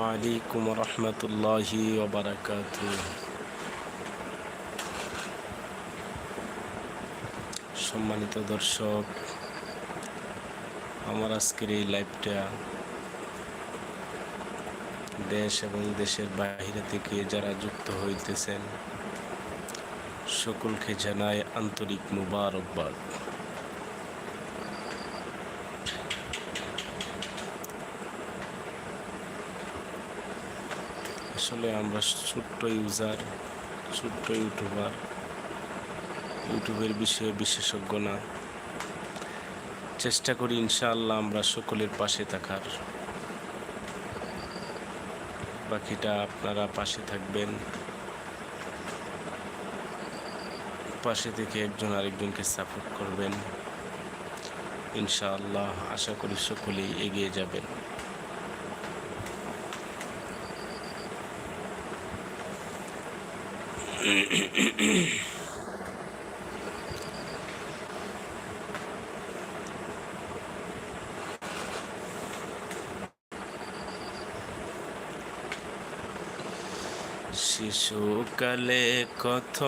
আলাইকুম রহমতুল্লাহি সম্মানিত দর্শক, আমার আজকের এই লাইভটা দেশ এবং দেশের বাইরে থেকে যারা যুক্ত হইতেছেন, সকলকে জানায় আন্তরিক মুবারকবাদ। আসলে আমরা ছোট্ট ইউজার ছোট্ট ইউটিউবার ইউটিউবের বিষয়ে বিশেষজ্ঞ না। চেষ্টা করি ইনশাআল্লাহ আমরা সকলের পাশে থাকার। বাকিটা আপনারা পাশে থাকবেন। পাশে থেকে একজন আরেকজনকে সাপোর্ট করবেন। ইনশাআল্লাহ আশা করি সকলেই এগিয়ে যাবেন। শিশুকালে কত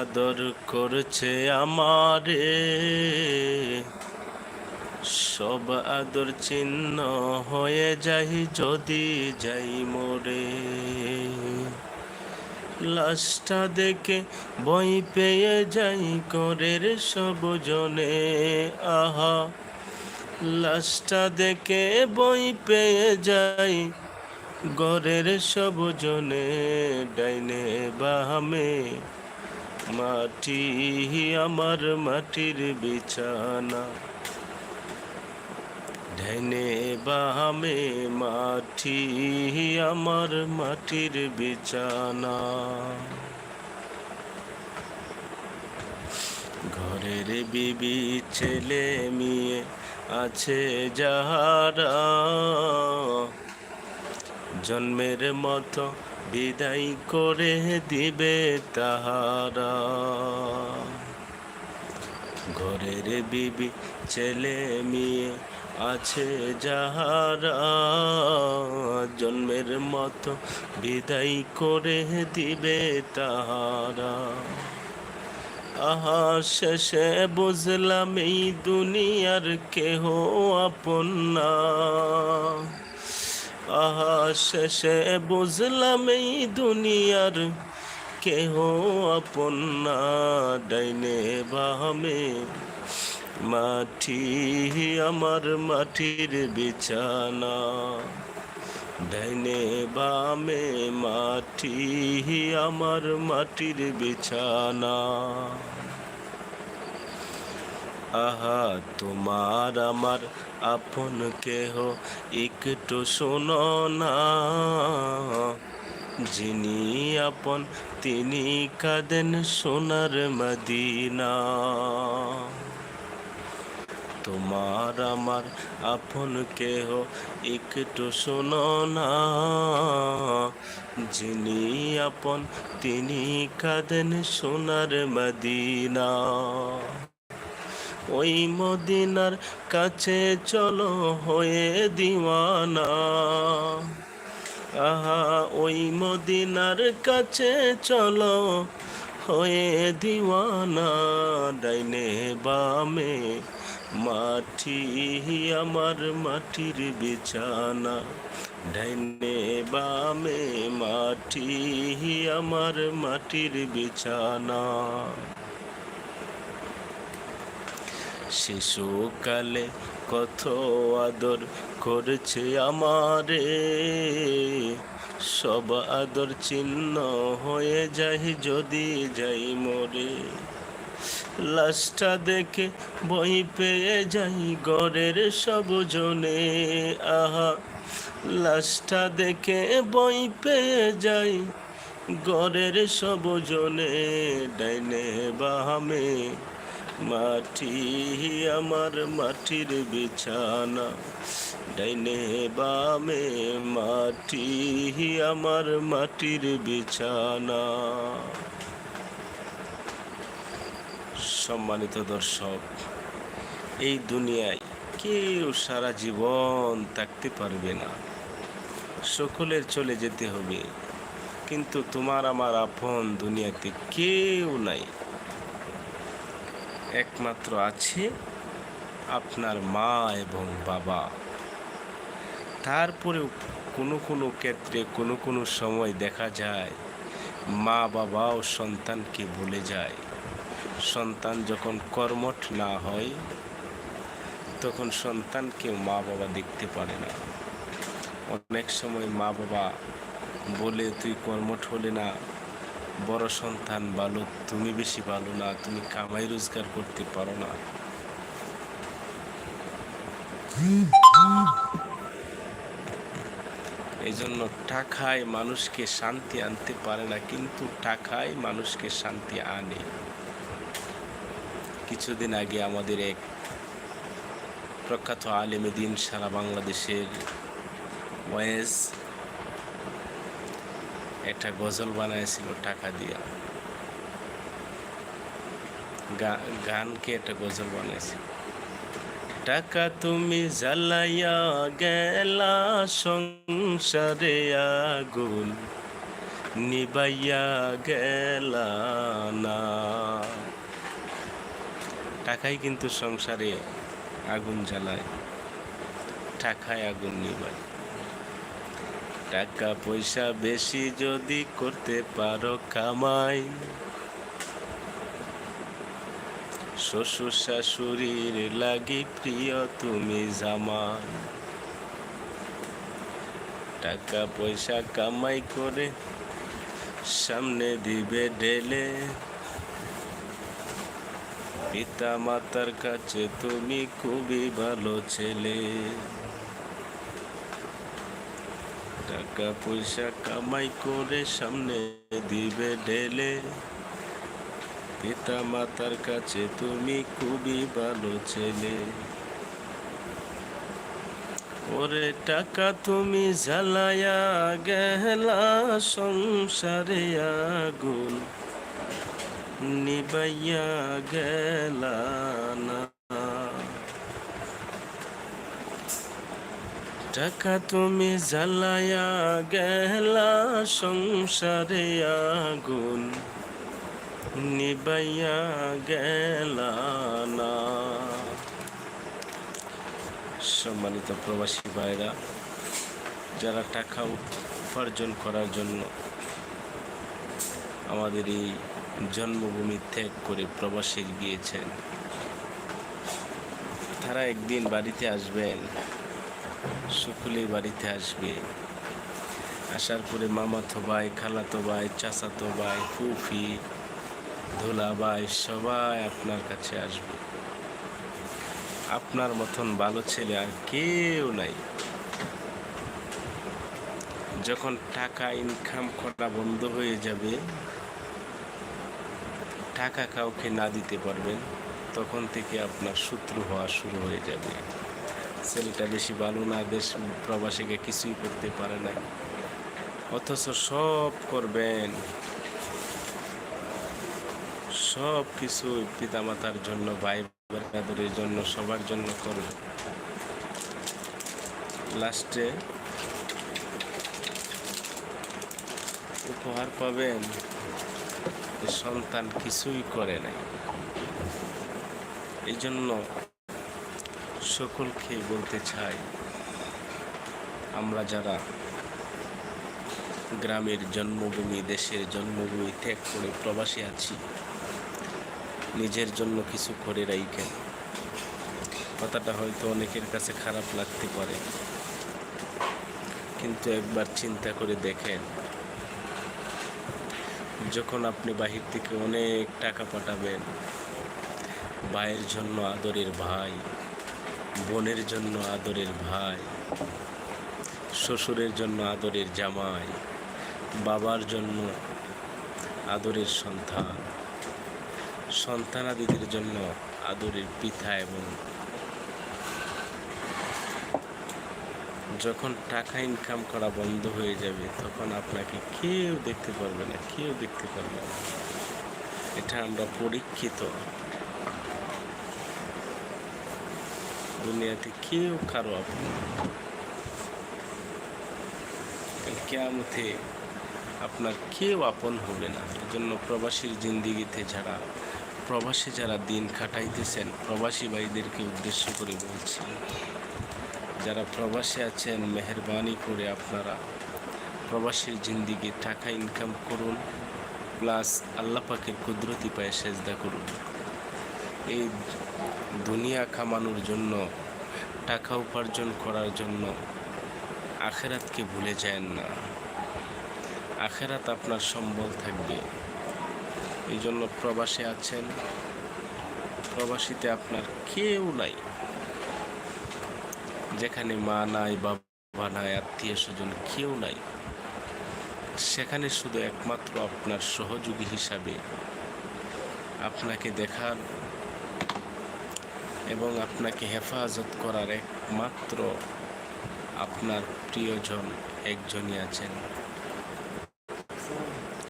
আদর করছে আমারে। সব আদর চিহ্ন হয়ে যাই যদি যাই মোরে। লাশটা দেখে বই পেয়ে যাই করের সব জনে। আহা, লাশটা দেখে বই পেয়ে যাই গরের সব জনে। ডাইনে বাহামে মাটি, আমার মাটির বিছানা। ডাইনে বাহামে মাটি আমার মাটির বিছানা। ঘরের বিবি ছেলে মেয়ে আছে যাহারা। জন্মের মতো বিদায় করে দিবে তাহারা। ঘরের বিবি ছেলে মেয়ে আছে যাহারা জন্মের মতো বিদায় করে দিবে তাহারা। আহা, শেষে বুঝলাম এই দুনিয়ার কেহ আপন না। আহা, শেষে বুঝলাম এই দুনিয়ার কেহ আপন না। ডাইনে বাহামে মাটি, আমার মাটির বিছানা। ডাইনে বামে মাটি, আমার মাটির বিছানা। আহা, তোমার আমার আপন কেহ একটু শোনো না। যিনি আপন, তিনি কাঁদেন সোনার মদিনা। তোমার আমার আপন কেহ একটু শোনো না। যিনি আপন, তিনি কাঁদেন সোনার মদিনা। ওই মদিনার কাছে চলো হয়ে দিওয়ানা। আহা, ওই মদিনার কাছে চলো হয়ে দিওয়ানা। ডাইনে বামে মাটি আমার মাটির বিছানা, ডাইনে বামে মাটি আমার মাটির বিছানা। শিশুকালে কত আদর করেছে আমারে, সব আদর চিহ্ন হয়ে যাই যদি যাই মোরে। লাশটা দেখে বই পেয়ে যাই গড়ের সব জনে। আহা, লাশটা দেখে বই পেয়ে যাই গড়ের সব জনে। ডাইনে বাহামে মাটি, আমার মাটির বিছানা। ডাইনে বামে মাটি, আমার মাটির বিছানা। সম্মানিত দর্শক, এই দুনিয়ায় কেউ সারা জীবন থাকতে পারবে না। সকলের চলে যেতে হবে, কিন্তু তোমার আমার আপন দুনিয়াতে কেউ নাই। একমাত্র আছে আপনার মা এবং বাবা। তারপরেও কোনো কোনো ক্ষেত্রে, কোনো কোনো সময় দেখা যায় মা বাবাও সন্তানকে বলে যায়। সন্তান যখন কর্মঠ না হয়, তখন সন্তানকে মা বাবা দেখতে পারে না। অনেক সময় মা বাবা বলে, তুই কর্মঠ হলে না, বড় সন্তান ভালো, তুমি বেশি ভালো না, তুমি কামাই রোজগার করতে পারো না। এই জন্য টাকায় মানুষকে শান্তি আনতে পারে না, কিন্তু টাকায় মানুষকে শান্তি আনে। কিছুদিন আগে আমাদের এক প্রখ্যাত আলেমে দিন সারা বাংলাদেশের ওয়েস একটা গজল বানাইছিল, টাকা দিয়া। গানকে একটা গজল বানাইছিল। টাকা তুমি জ্বালাইয়া গেলা সংসারে আগুন, নিবাইয়া গেলা না। টাকাই কিন্তু সংসারে আগুন জ্বালায়। টাকায় আগুন নিবায়। টাকা পয়সা বেশি যদি করতে পারো কামাই। শ্বশুর শাশুড়ির লাগি প্রিয় তুমি জামা টাকা পয়সা কামাই করে সামনে দিবে ঢেলে। পিতা মাতার কাছে তুমি খুবই ভালো ছেলে। টাকা পয়সা কামাই করে সামনে দিবে ঢেলে। পিতা মাতার কাছে তুমি খুবই ভালো ছেলে। ওরে টাকা তুমি জ্বালায়া গেলা সংসারে আগুন। নিবাইয়া গেলা না টাকা তুমি জ্বালায়া গেলা সংসারে আগুন। নিবাইয়া গেলা না সম্মানিত প্রবাসী ভাইরা, যারা টাকা উপার্জন করার জন্য আমাদের এই জন্মভূমি ত্যাগ করে প্রবাসে গিয়েছেন। তারা একদিন বাড়িতে আসবেন সকলেই বাড়িতে আসবে। আসার পরে মামাতো ভাই খালাতো ভাই চাচাতো ভাই, ফুফি, ধুলা ভাই, সবাই আপনার কাছে আসবে। আপনার মতন ভালো ছেলে আর কেউ নাই। যখন টাকা ইনকাম করা বন্ধ হয়ে যাবে টাকা কাউকে না দিতে পারবেন, তখন থেকে আপনার শত্রু হওয়া শুরু হয়ে যাবে। ছেলেটা বেশি ভালো না, দেশ প্রবাসীকে কিছুই করতে পারে না। অথচ সব করবেন। সব কিছু পিতামাতার জন্য, ভাই ব্রাদারের জন্য, সবার জন্য করবে লাস্টে উপহার পাবেন। সন্তান কিছুই করে নাই। এই জন্য সকলকে বলতে চাই, আমরা যারা গ্রামের জন্মভূমি, দেশের জন্মভূমি ত্যাগ করে প্রবাসী আছি, নিজের জন্য কিছু করে রাইকেন কথাটা হয়তো অনেকের কাছে খারাপ লাগতে পারে। কিন্তু একবার চিন্তা করে দেখেন যখন আপনি বাহির থেকে অনেক টাকা পাঠাবেন, ভাইয়ের জন্য আদরের ভাই, বোনের জন্য আদরের ভাই, শ্বশুরের জন্য আদরের জামাই, বাবার জন্য আদরের সন্তান, সন্তানাদিদের জন্য আদরের পিতা এবং যখন টাকা ইনকাম করা বন্ধ হয়ে যাবে, তখন আপনাকে কেউ দেখতে পারবে না, কেউ দেখতে পারবে না। এটা আমরা পরীক্ষিত। দুনিয়াতে কেউ কারও আপন। কেয়ামতে আপনার কেউ আপন হবে না। এজন্য প্রবাসীর জিন্দিগিতে যারা, প্রবাসী যারা দিন কাটাইতেছেন, প্রবাসী ভাইদেরকে উদ্দেশ্য করে বলছি যারা প্রবাসে আছেন, মেহরবানি করে আপনারা প্রবাসীর জিন্দিগি টাকা ইনকাম করুন প্লাস আল্লাহ পাকের কুদরতি পায়ে সেজদা করুন। এই দুনিয়া কামানোর জন্য, টাকা উপার্জন করার জন্য আখেরাতকে ভুলে যায়েন না। আখেরাত আপনার সম্বল থাকবে। এই জন্য প্রবাসে আছেন, প্রবাসীতে আপনার কেউ নাই। যেখানে মা নাই, বাবা নাই, আত্মীয় স্বজন কেউ নাই, সেখানে শুধু একমাত্র আপনার সহযোগী হিসাবে আপনাকে দেখার এবং আপনাকে হেফাজত করার একমাত্র আপনার প্রিয়জন একজনই আছেন।